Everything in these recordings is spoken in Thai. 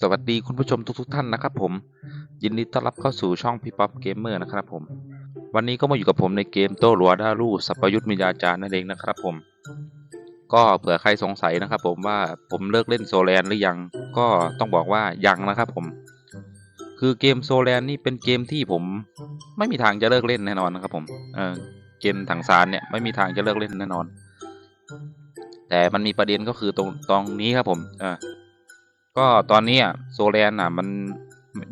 สวัสดีคุณผู้ชมทุกๆท่านนะครับผม ยินดีต้อนรับเข้าสู่ช่องพี่ป๊อปเกมเมอร์นะครับผม วันนี้ก็มาอยู่กับผมในเกมโต้หลัวดารูสัพยุทธมิยาจารย์นั่นเองนะครับผม ก็เผื่อใครสงสัยนะครับผมว่าผมเลิกเล่นโซแลนหรือยังก็ต้องบอกว่ายังนะครับผม คือเกมโซแลนนี่เป็นเกมที่ผมไม่มีทางจะเลิกเล่นแน่นอนนะครับผมเออเกมถังซานเนี่ยไม่มีทางจะเลิกเล่นแน่นอน แต่มันมีประเด็นก็คือตรงตรงนี้ครับผมเออ ก็ตอนนี้โซแลนอะมัน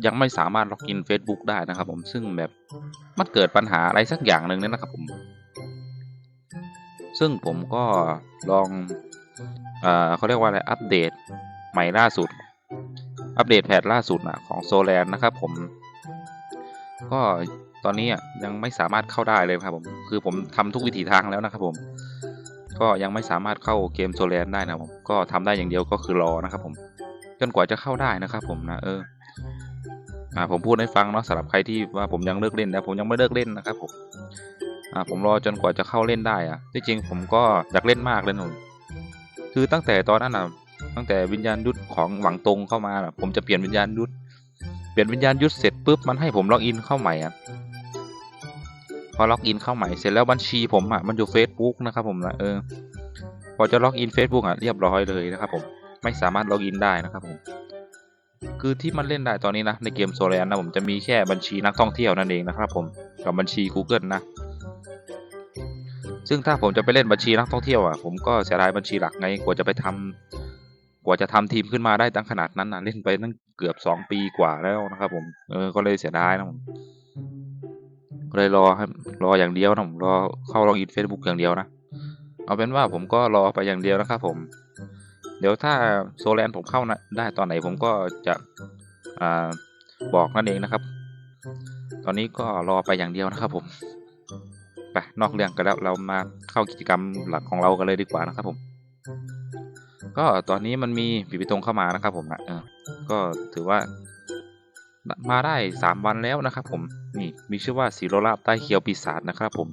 ยังไม่สามารถล็อกอิน Facebook ได้นะครับผมซึ่งแบบมันเกิดปัญหาอะไรสักอย่างหนึ่งเนี่ยนะครับผม ซึ่งผมก็ลองเอ่อเขาเรียกว่าอะไรอัปเดตใหม่ล่าสุด อัปเดตแพทล่าสุดนะของโซแลนนะครับผมก็ตอนนี้ยังไม่สามารถเข้าได้เลยครับผมคือผมทำทุกวิถีทางแล้วนะครับผมก็ยังไม่สามารถเข้าเกมโซแลนได้นะครับผมก็ทำได้อย่างเดียวก็คือรอนะครับผม จนกว่าจะเข้าได้นะครับ ผมนะเอออ่าผมพูดให้ฟังเนาะสำหรับใครที่ว่าผมยังเลิกเล่นนะผมยังไม่เลิกเล่นนะครับผมอ่าผมรอจนกว่าจะเข้าเล่นได้อะที่จริงผมก็อยากเล่นมากเลยหนุ่มคือตั้งแต่ตอนนั้นนะตั้งแต่วิญญาณยุทธของหวังตรงเข้ามานะผมจะเปลี่ยนวิญญาณยุทธเปลี่ยนวิญญาณยุทธเสร็จปุ๊บมันให้ผมล็อกอินเข้าใหม่อะพอล็อกอินเข้าใหม่เสร็จแล้วบัญชีผมอะมันอยู่ Facebook นะครับผมนะเออพอจะล็อกอิน Facebook อะเรียบร้อยเลยนะครับผม ไม่สามารถล็อกอินได้นะครับผมคือที่มันเล่นได้ตอนนี้นะในเกมโซ l ลนนะผมจะมีแค่บัญชีนักท่องเที่ยวนั่นเองนะครับผมกับบัญชี Google นะ ซึ่งถ้าผมจะไปเล่นบัญชีนักท่องเที่ยวอะผมก็เสียดายบัญชีหลักไงกว่าจะไปทำกว่าจะทำทีมขึ้นมาได้ตั้งขนาดนั้นนะเล่นไปตั้งเกือบสองปีกว่าแล้วนะครับผมเออก็เลยเสียดายนะผมก็เลยรอให้รออย่างเดียวนะผมรอเข้าลอกอิน Facebook อย่างเดียวนะเอาเป็นว่าผมก็รอไปอย่างเดียวนะครับผม เดี๋ยวถ้าโซแลนผมเข้านะได้ตอนไหนผมก็จะอ่าบอกนั่นเองนะครับ ตอนนี้ก็รอไปอย่างเดียวนะครับผม ไปนอกเรื่องกันแล้วเรามาเข้ากิจกรรมหลักของเรากันเลยดีกว่านะครับผม ก็ตอนนี้มันมีผีปิตรงเข้ามานะครับผมนะเออก็ถือว่ามาได้สามวันแล้วนะครับผมนี่มีชื่อว่าสีโรลาบใต้เคียวปีศาจนะครับผม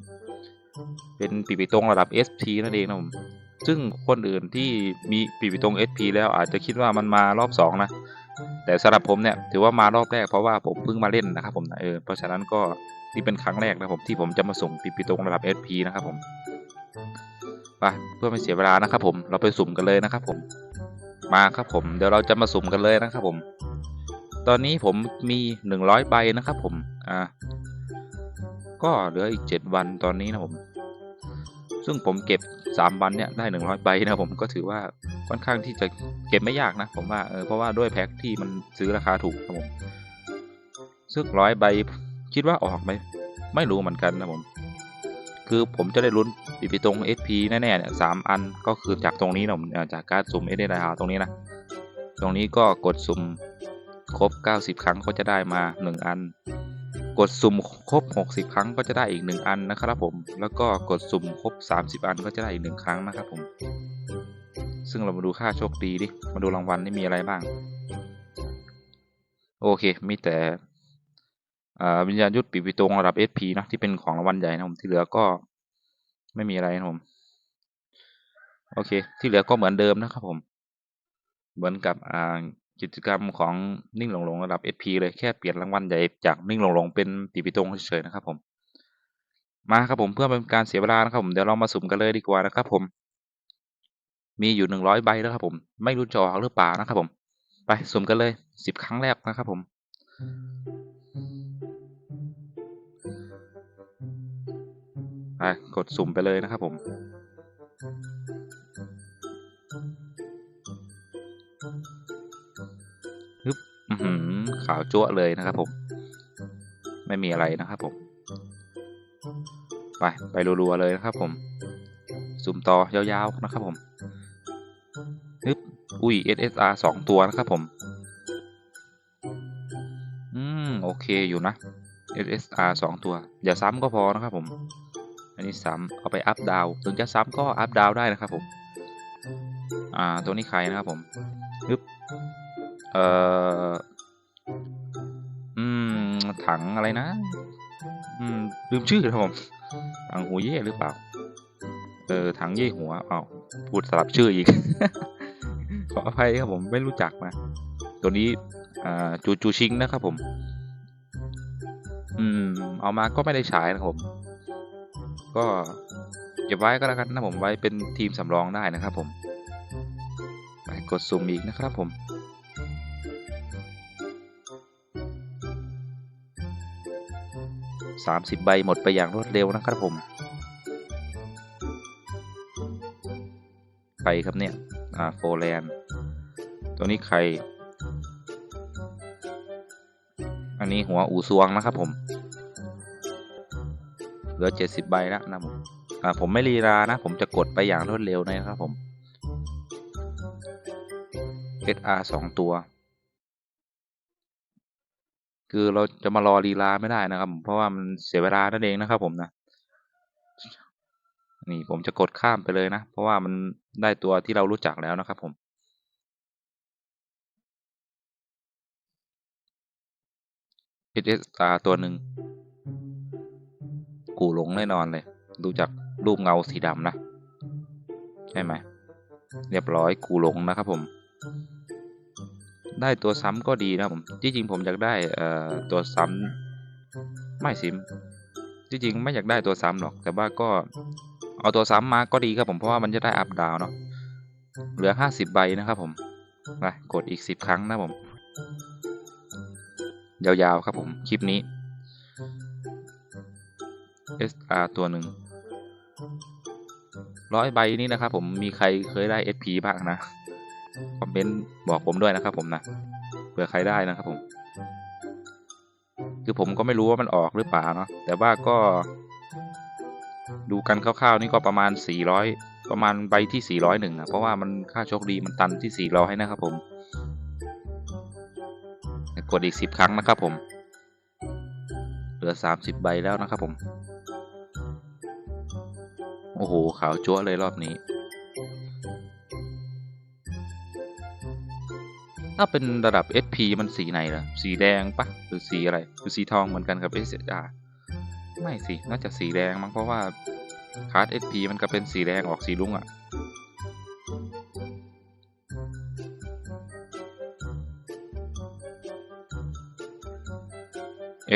เป็นปีปิตรงระดับ SP นั่นเองนะผม ซึ่งคนอื่นที่มีปีปิตรง SP แล้วอาจจะคิดว่ามันมารอบสองนะ แต่สำหรับผมเนี่ยถือว่ามารอบแรกเพราะว่าผมเพิ่งมาเล่นนะครับผมนะเออเพราะฉะนั้นก็นี่เป็นครั้งแรกนะผมที่ผมจะมาส่งปีปิตรงระดับ SP นะครับผมไปเพื่อไม่เสียเวลานะครับผมเราไปสุ่มกันเลยนะครับผมมาครับผมเดี๋ยวเราจะมาสุ่มกันเลยนะครับผม ตอนนี้ผมมีหนึ่งร้อยใบนะครับผมอ่าก็เหลืออีกเจ็ดวันตอนนี้นะผม ซึ่งผมเก็บ สามวันเนี่ยได้หนึ่งร้อยใบนะครับผมก็ถือว่าค่อนข้างที่จะเก็บไม่ยากนะ ผมว่าเออเพราะว่าด้วยแพ็คที่มันซื้อราคาถูกครับผมซึ่งร้อยใบคิดว่าออกไหมไม่รู้เหมือนกันนะผม คือผมจะได้ลุ้นปีปีตรง SP แน่ๆเนี่ยสามอันก็คือจากตรงนี้นะผมเอ่อจากการสุ่มเอเดราตรงนี้นะตรงนี้ก็กดสุ่มครบ 90 ครั้งก็จะได้มา 1 อัน กดสุ่มครบ 60 ครั้งก็จะได้อีก 1 อันนะครับผม แล้วก็กดสุ่มครบ 30 อันก็จะได้อีก 1 ครั้งนะครับผม ซึ่งเรามาดูค่าโชคดีดิ มาดูรางวัลนี่มีอะไรบ้าง โอเค มีแต่อ่าวิญญาณยุทธปีปิตรงระดับ SP นะที่เป็นของรางวัลใหญ่นะผมที่เหลือก็ไม่มีอะไรนะผม โอเค ที่เหลือก็เหมือนเดิมนะครับผม เหมือนกับอ่า กิจกรรมของนิ่งหลงหลงระดับ SP เลยแค่เปลี่ยนรางวัลใหญ่จากนิ่งหลงหลงเป็นปีปิตงเฉยๆนะครับผมมาครับผมเพื่อเป็นการเสียเวลานะครับผมเดี๋ยวเรามาสุ่มกันเลยดีกว่านะครับผม มีอยู่หนึ่งร้อยใบแล้วครับผม ไม่รู้จะออกหรือเปล่านะครับผม ไปสุ่มกันเลยสิบครั้งแรกนะครับผมไปกดสุ่มไปเลยนะครับผม ขาวจั๊วเลยนะครับผม ไม่มีอะไรนะครับผม ไป ไปรัวๆเลยนะครับผมสุ่มต่อยาวๆนะครับผมฮึบอุ้ย SSR สองตัวนะครับผม อืม โอเคอยู่นะ SSR สองตัว อย่าซ้ำก็พอนะครับผม อันนี้ซ้ำเอาไปอัพดาวถึงจะซ้ำก็อัพดาวได้นะครับผม อ่า ตัวนี้ใครนะครับผมฮึบเอ่อ ถังอะไรนะ อืม ลืมชื่อครับผม ถังหัวเย่หรือเปล่า เออ ถังเย่หัวอ้าวพูดสลับชื่ออีก ขออภัยครับผมไม่รู้จักนะ ตัวนี้ อ่า จูจูชิงนะครับผม อืม เอามาก็ไม่ได้ใช้นะครับผม ก็เก็บไว้ก็แล้วกันนะผมไว้เป็นทีมสำรองได้นะครับผม ไปกดซูมอีกนะครับผม สามสิบใบหมดไปอย่างรวดเร็วนะครับผม ใครครับเนี่ย อ่าโฟแลนตัวนี้ใคร อันนี้หัวอูซวงนะครับผม เหลือเจ็ดสิบใบแล้วนะผมอ่าผมไม่รีรานะ ผมจะกดไปอย่างรวดเร็วนะครับผม SR สองตัว คือเราจะมารอรีลาไม่ได้นะครับผมเพราะว่ามันเสียเวลานั่นเองนะครับ ผมนะ นี่ผมจะกดข้ามไปเลยนะ เพราะว่ามันได้ตัวที่เรารู้จักแล้วนะครับ ผม SSR ตัวหนึ่งกูหลงแน่นอนเลย ดูจากรูปเงาสีดำนะ ใช่ไหม เรียบร้อยกูหลงนะครับผม ได้ตัวซ้ำก็ดีนะผมที่จริงผมอยากได้เอ่อตัวซ้ำไม่สิมที่จริงไม่อยากได้ตัวซ้ำหรอก แต่ว่าก็เอาตัวซ้ำมาก็ดีครับผมเพราะว่ามันจะได้อัพดาวเนาะเหลือห้าสิบใบนะครับผมไปกดอีกสิบครั้งนะผม ยาวๆครับผมคลิปนี้ SR ตัวหนึ่งร้อยใบนี้นะครับผมมีใครเคยได้ SP บ้างนะ คอมเมนต์บอกผมด้วยนะครับผมนะเผื่อใครได้นะครับผม คือผมก็ไม่รู้ว่ามันออกหรือเปล่าเนาะแต่ว่าก็ ดูกันคร่าวๆนี่ก็ประมาณ 400 ประมาณใบที่ 401นะเพราะว่ามันค่าโชคดีมันตันที่ 400 นะครับผมกดอีก 10 ครั้งนะครับผม เหลือ 30 ใบแล้วนะครับผม โอ้โห ขาวจั๊วเลยรอบนี้ ถ้าเป็นระดับ SP มันสีไหนล่ะ สีแดงปะหรือสีอะไรหรือสีทองเหมือนกันกับ SSR ไม่สิ น่าจะสีแดงมั้งเพราะว่าคาร์ด SP มันก็เป็นสีแดงออกสีรุ้งอะ่ะ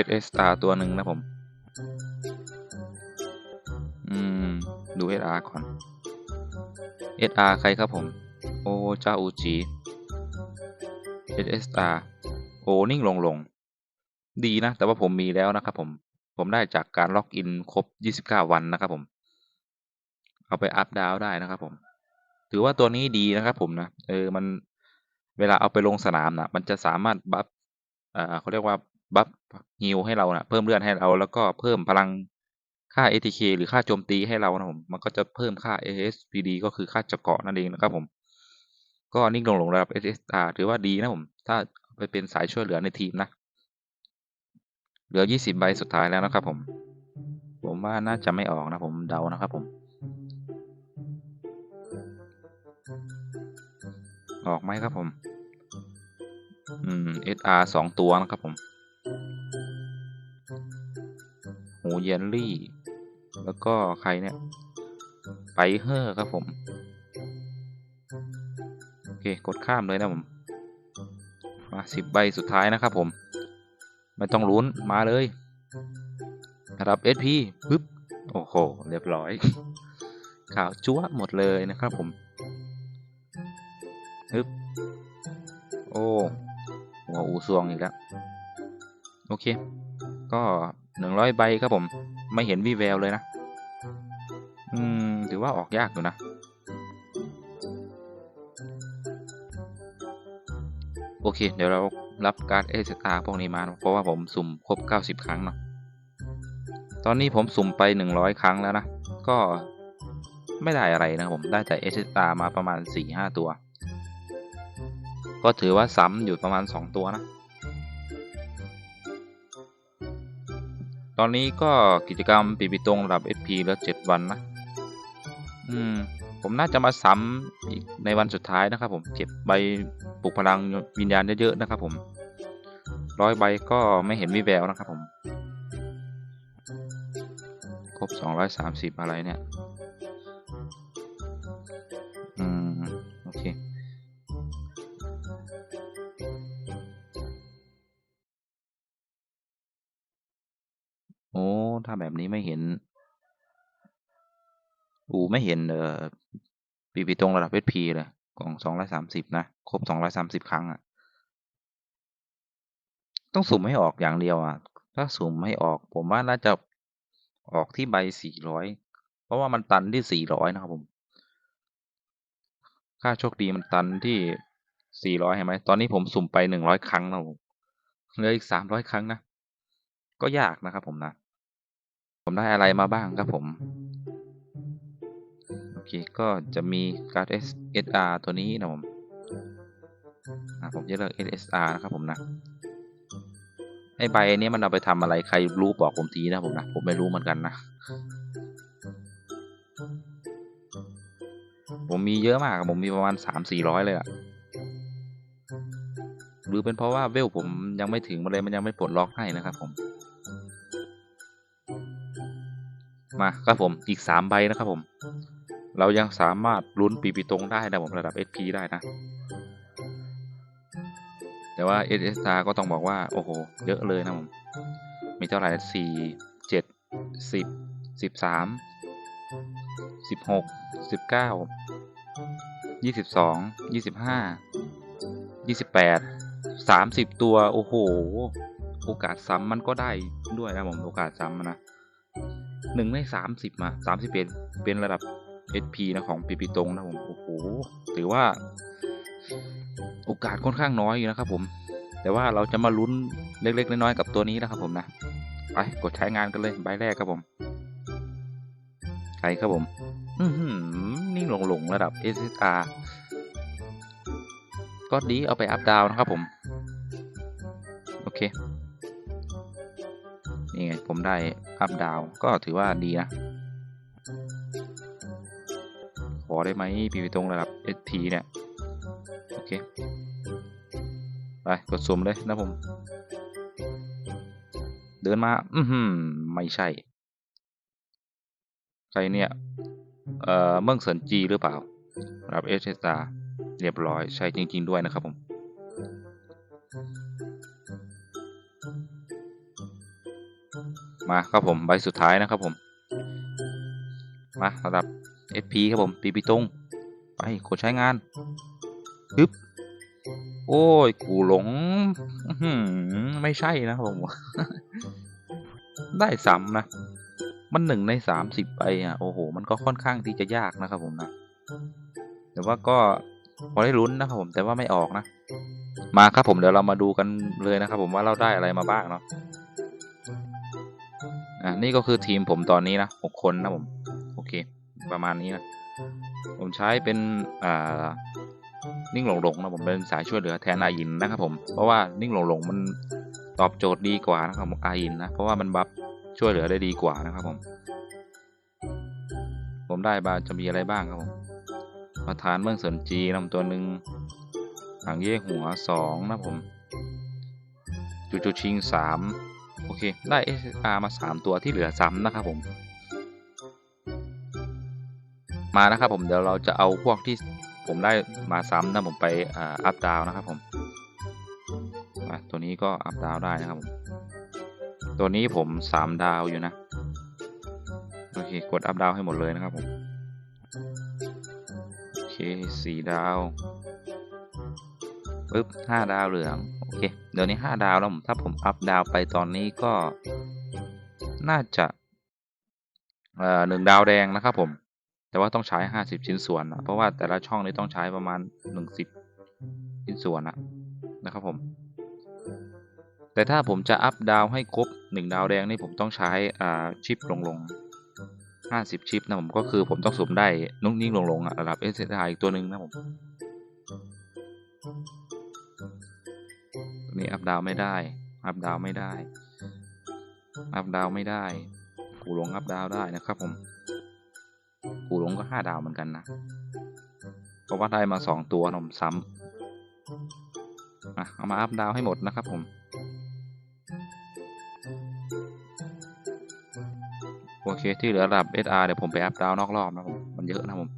SSR ตัวหนึ่งนะผม อืม ดู SR ก่อน SR ใครครับผม โอ้เจ้าอูจี SSR โอ้นิ่งลงลง ดีนะ แต่ว่าผมมีแล้วนะครับผม ผมได้จากการล็อกอินครบ 29 วันนะครับผม เอาไปอัพดาวได้นะครับผม ถือว่าตัวนี้ดีนะครับผมนะ เออ มันเวลาเอาไปลงสนามนะมันจะสามารถบัฟอ่าเขาเรียกว่าบัฟฮิลให้เรานะเพิ่มเลือดให้เรา แล้วก็เพิ่มพลังค่า ATK หรือค่าโจมตีให้เรานะผม มันก็จะเพิ่มค่า ASPD ก็คือค่าจะเกาะนั่นเองนะครับผม ก็นิ่งลงลงระดับ SSR ถือว่าดีนะผม ถ้าไปเป็นสายช่วยเหลือในทีมนะ เหลือ 20 ใบสุดท้ายแล้วนะครับผม ผมว่าน่าจะไม่ออกนะผมเดานะครับผม ออกไหมครับผม อืม SR สองตัวนะครับผม หูเยนลี่ แล้วก็ใครเนี่ย ไปเฮอร์ครับผม เคกดข้ามเลยนะผมมาสิบใบสุดท้ายนะครับผม ไม่ต้องลุ้นมาเลยรับ SP ปึ๊บโอ้โห เรียบร้อยข่าวจั๊วหมดเลยนะครับผมฮึบโอ้หัวอูซวงอีกแล้ว โอเค ก็หนึ่งร้อยใบครับผม ไม่เห็นวีแววเลยนะ อืม ถือว่าออกยากอยู่นะ โอเค เดี๋ยวเรารับการ SSR พวกนี้มานะเพราะว่าผมสุ่มครบ 90 ครั้งเนาะตอนนี้ผมสุ่มไป 100 ครั้งแล้วนะ ก็ไม่ได้อะไรนะผมได้แต่ SSR มาประมาณ 4-5 ตัว ก็ถือว่าซ้ำอยู่ประมาณ 2 ตัวนะ ตอนนี้ก็กิจกรรมปีปิตรงรับ SP แล้ว7วันนะ อืม ผมน่าจะมาซ้ำอีกในวันสุดท้ายนะครับผมเก็บใบ ลุกพลังวิญญาณเยอะๆนะครับผมร้อยใบก็ไม่เห็นวิแววนะครับผมครบ 230 อะไรเนี่ย อืม โอเค โอ้ ถ้าแบบนี้ไม่เห็น อูไม่เห็น เออปีปีตรงระดับเอสพีเลย กล่อง230นะ ครบ230ครั้งอะต้องสุ่มให้ออกอย่างเดียวอะถ้าสุ่มไม่ออก ผมว่าน่าจะออกที่ใบ400เพราะว่ามันตันที่400นะครับผม ค่าโชคดีมันตันที่400เห็นไหม ตอนนี้ผมสุ่มไป100ครั้งแล้วผมเหลืออีก300ครั้งนะ ก็ยากนะครับผมนะ ผมได้อะไรมาบ้างครับผม เคก็จะมีการ์ด S SR ตัวนี้นะผมผมจะเลือก SSR นะครับผมนะไอใบนี้มันเอาไปทำอะไรใครรู้บอกผมทีนะผมนะผมไม่รู้เหมือนกันนะ ผมมีเยอะมากผมมีประมาณ3-400เลยอะหรือเป็นเพราะว่าเวลผมยังไม่ถึงมันเลยมันยังไม่ปลดล็อกให้นะครับผม มาครับผมอีก3ใบนะครับผม เรายังสามารถลุ้นปีปีตรงได้นะผมระดับ SP ได้นะ แต่ว่า SSR ก็ต้องบอกว่า โอ้โฮเยอะเลยนะผม มีเท่าไร4 7 10 13 16 19 22 25 28 30ตัว โอ้โฮโอกาสซ้ำมันก็ได้ด้วยนะผม โอกาสซ้ำอะหนะ1ใน30อะ31เป็นระดับ SP นะของปีปีตรงนะผมโอ้โฮถือว่า โอกาสค่อนข้างน้อยอยู่นะครับ ผม แต่ว่าเราจะมาลุ้นเล็กๆน้อยๆกับตัวนี้นะครับ ผมนะไปกดใช้งานกันเลยใบแรกครับผมใครครับผม อื้อฮือนิ่งหลงๆระดับ SSR ก็ดีเอาไปอัปดาวนะครับผม โอเค นี่ไงผมได้อัปดาวก็ถือว่าดีนะ ขอได้ไหมปีปีตรงระดับ SP เนี่ย โอเค ไป กดสุ่มเลยนะผม เดินมา อื้อฮือไม่ใช่ ใครเนี่ย เอ่อ เมิ่งเซินจีหรือเปล่าระดับ SSR เรียบร้อย ใช่จริง ๆ ด้วยนะครับผมมาครับผมใบสุดท้ายนะครับผม มาระดับ SP ครับผมปีปีตรงไปกดใช้งานฮึบโอ้ย กูหลงไม่ใช่นะครับผมได้ซ้ำนะ มัน1ใน30ใบไปอะโอ้โฮมันก็ค่อนข้างที่จะยากนะครับผมนะ แต่ว่าก็พอได้ลุ้นนะครับผมแต่ว่าไม่ออกนะ มาครับผมเดี๋ยวเรามาดูกันเลยนะครับผมว่าเราได้อะไรมาบ้างเนาะอ่านี่ก็คือทีมผมตอนนี้นะ6คนนะผม โอเค ประมาณนี้นะผมใช้เป็นอ่านิ่งหลงๆนะผมเป็นสายช่วยเหลือแทนอาหยินนะครับผมเพราะว่านิ่งหลงๆมันตอบโจทย์ดีกว่านะครับอาหยินนะเพราะว่ามันบัฟช่วยเหลือได้ดีกว่านะครับผม ผมได้มาจะมีอะไรบ้างครับผมประธานเมืองเซินจีนะผมตัวหนึ่งหางเย่หัว2นะผมจูจูชิง3โอเค ได้ SSR มา3ตัวที่เหลือซ้ำนะครับผม มานะครับผมเดี๋ยวเราจะเอาพวกที่ผมได้มาซ้ำนะผมไปอ่าอัปดาวนะครับผมมาตัวนี้ก็อัปดาวได้นะครับผมตัวนี้ผม3ดาวอยู่นะโอเคกดอัปดาวให้หมดเลยนะครับผมโอเค4ดาวปึ๊บ5ดาวเหลืองโอเคเดี๋ยวนี้5ดาวแล้วผมถ้าผมอัปดาวไปตอนนี้ก็น่าจะเอ่อ1ดาวแดงนะครับผม แต่ว่าต้องใช้ 50 ชิ้นส่วนนะเพราะว่าแต่ละช่องนี้ต้องใช้ประมาณ 10 ชิ้นส่วนอะนะครับผม แต่ถ้าผมจะอัปดาวน์ให้ครบ 1 ดาวแดงนี่ผมต้องใช้อ่าชิปลงๆ50 ชิปนะผมก็คือผมต้องสุ่มได้นุ่งนิ่งหลงๆอะระดับ SSR อีกตัวหนึ่งนะผมตัวนี้อัปดาวน์ไม่ได้ อัปดาวน์ไม่ได้ อัปดาวน์ไม่ได้กูหลงอัปดาวน์ได้นะครับผม กูหลงก็5ดาวเหมือนกันนะ เพราะว่าได้มา2ตัวนมซ้ำอะเอามาอัปดาวให้หมดนะครับผมโอเค ที่เหลือระดับ SR เดี๋ยวผมไปอัปดาวนอกรอบนะผมมันเยอะนะผม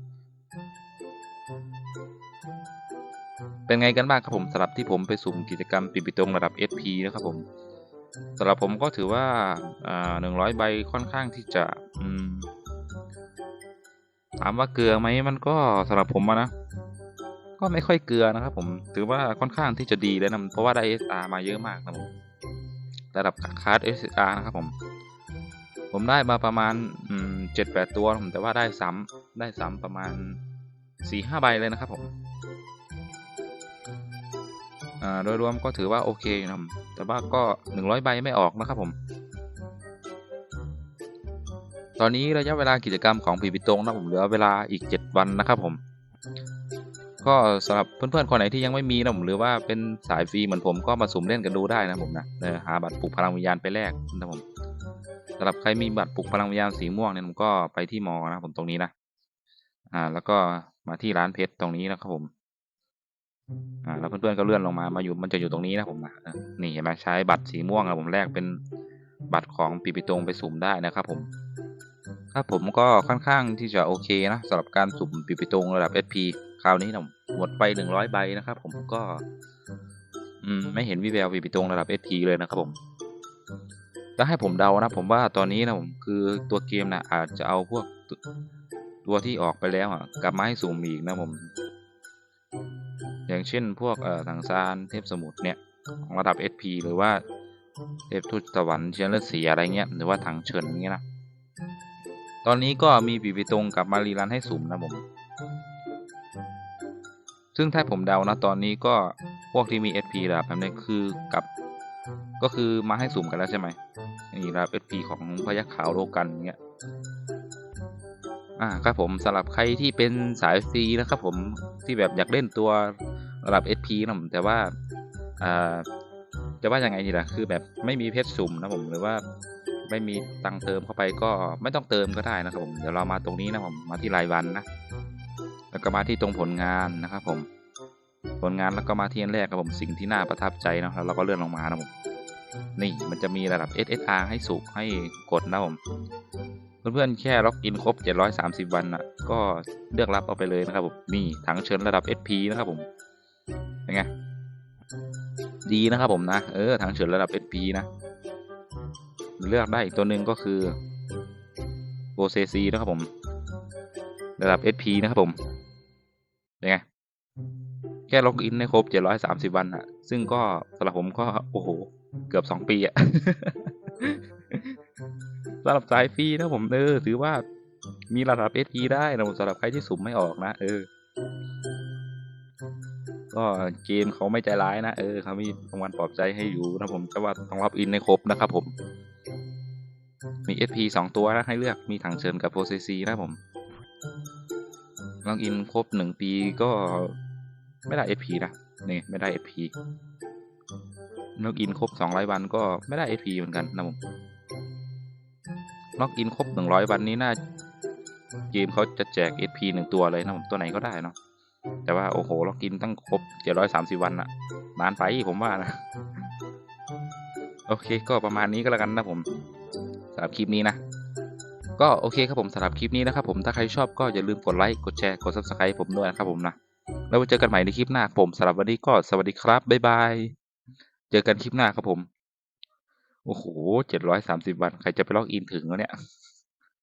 เป็นไงกันบ้างครับผมสำหรับที่ผมไปสุ่มกิจกรรมปีปีตรงระดับ SP นะครับผมสำหรับผมก็ถือว่า อ่า100ใบค่อนข้างที่จะ อืม ถามว่าเกลือไหมมันก็สำหรับผมนะ ก็ไม่ค่อยเกลือนะครับผมถือว่าค่อนข้างที่จะดีเลยนะเพราะว่าได้ SR มาเยอะมากนะผมระดับคลาส SR นะครับผม ผมได้มาประมาณอืม7-8ตัวผมแต่ว่าได้ซ้ำได้ซ้ำประมาณ4-5ใบเลยนะครับผมโดยรวมก็ถือว่าโอเคอยู่นะแต่ว่าก็100ใบไม่ออกนะครับผม ตอนนี้ระยะเวลากิจกรรมของผีปิตงนะผมเหลือเวลาอีก 7 วันนะครับผม ก็สำหรับเพื่อนๆคนไหนที่ยังไม่มีนะผมหรือว่าเป็นสายฟรีเหมือนผมก็มาสุ่มเล่นกันดูได้นะผมนะเออหาบัตรปลุกพลังวิญญาณไปแลกนะผมสำหรับใครมีบัตรปลุกพลังวิญญาณสีม่วงเนี่ยผมก็ไปที่มอนะผมตรงนี้นะอ่า แล้วก็มาที่ร้านเพชรตรงนี้นะครับผมอ่าแล้วเพื่อนๆก็เลื่อนลงมามาอยู่มันจะอยู่ตรงนี้นะผมนะนี่เห็นไหมใช้บัตรสีม่วงอะผมแลกเป็นบัตรของผีปิตงไปสุ่มได้นะครับผม ครับผมก็ค่อนข้างที่จะโอเคนะสำหรับการสุ่มผีปิตงระดับ SP คราวนี้นะหมดไป 100 ใบนะครับ ผมก็อืมไม่เห็นวิแววผีปิตงระดับ SP เลยนะครับผมถ้าให้ผมเดานะผมว่าตอนนี้นะผมคือตัวเกมนะอาจจะเอาพวกตตัวที่ออกไปแล้วอะกลับมาให้สุ่มอีกนะผม อย่างเช่นพวกเอ่อถังซานเทพสมุทรเนี่ยของระดับ SP หรือว่าเทพทูตสวรรค์เชื้อเลือดสีอะไรเงี้ยหรือว่าถังเฉินอย่างเงี้ยนะ ตอนนี้ก็มีผีปิตรงกลับมารีรันให้สุ่มนะผม ซึ่งถ้าผมเดานะตอนนี้ก็พวกที่มี SP ระดับแบบนี้คือกับ ก็คือมาให้สุ่มกันแล้วใช่ไหมนี่ระดับ SP ของพยัคฆ์ขาวโลกันอย่างเงี้ยอ่าครับผมสำหรับใครที่เป็นสายฟรีนะครับผมที่แบบอยากเล่นตัวระดับ SP นะผมแต่ว่าอ่าจะว่ายังไงดีล่ะคือแบบไม่มีเพชรสุ่มนะผมหรือว่า ไม่มีตังค์เติมเข้าไปก็ไม่ต้องเติมก็ได้นะครับผมเดี๋ยวเรามาตรงนี้นะผมมาที่รายวันนะแล้วก็มาที่ตรงผลงานนะครับผม ผลงานแล้วก็มาที่อันแรกครับผมสิ่งที่น่าประทับใจเนาะแล้วเราก็เลื่อนลงมานะผมนี่มันจะมีระดับ SSR ให้สุกให้กดนะผมเพื่อนๆแค่ล็อกอินครบ 730 วันน่ะ ก็เลือกรับเอาไปเลยนะครับผมนี่ถังเชิญระดับ SP นะครับผมเป็นไงดีนะครับผมนะเออถังเฉินระดับ SP นะ เลือกได้อีกตัวหนึ่งก็คือโบเซซีนะครับผมระดับ SP นะครับผมเป็นไงแค่ล็อกอินให้ครบ 730 วันอะซึ่งก็สำหรับผมก็ โอ้โห เกือบ 2 ปีอะสำหรับสายฟรีนะผมเออถือว่ามีระดับ SP ได้นะผมสำหรับใครที่สุ่มไม่ออกนะเออ ก็เกมเขาไม่ใจร้ายนะ เออเขามีรางวัลปลอบใจให้อยู่นะผมแต่ว่าต้องล็อกอินให้ครบนะครับผม มี SP 2 ตัวนะให้เลือกมีถังเชิญกับโพเซซีนะผมล็อกอินครบ 1 ปีก็ไม่ได้ SP นะนี่ไม่ได้ SP ล็อกอินครบ 200 วันก็ไม่ได้ SP เหมือนกันนะผมล็อกอินครบ 100 วันนี้น่าเกมเขาจะแจก SP 1 ตัวเลยนะผมตัวไหนก็ได้เนาะแต่ว่าโอ้โฮล็อกอินตั้งครบ 730 วันน่ะนานไปผมว่านะ โอเคก็ประมาณนี้ก็แล้วกันนะผม สำหรับคลิปนี้นะ ก็โอเคครับผมสำหรับคลิปนี้นะครับผมถ้าใครชอบก็อย่าลืมกดไลค์กดแชร์กด Subscribe ผมด้วยนะครับผมนะแล้วไว้เจอกันใหม่ในคลิปหน้าผมสำหรับวันนี้ก็สวัสดีครับบ๊ายบายเจอกันคลิปหน้าครับผมโอ้โหเจ็ดร้อยสามสิบวันใครจะไปล็อกอินถึงวะเนี่ย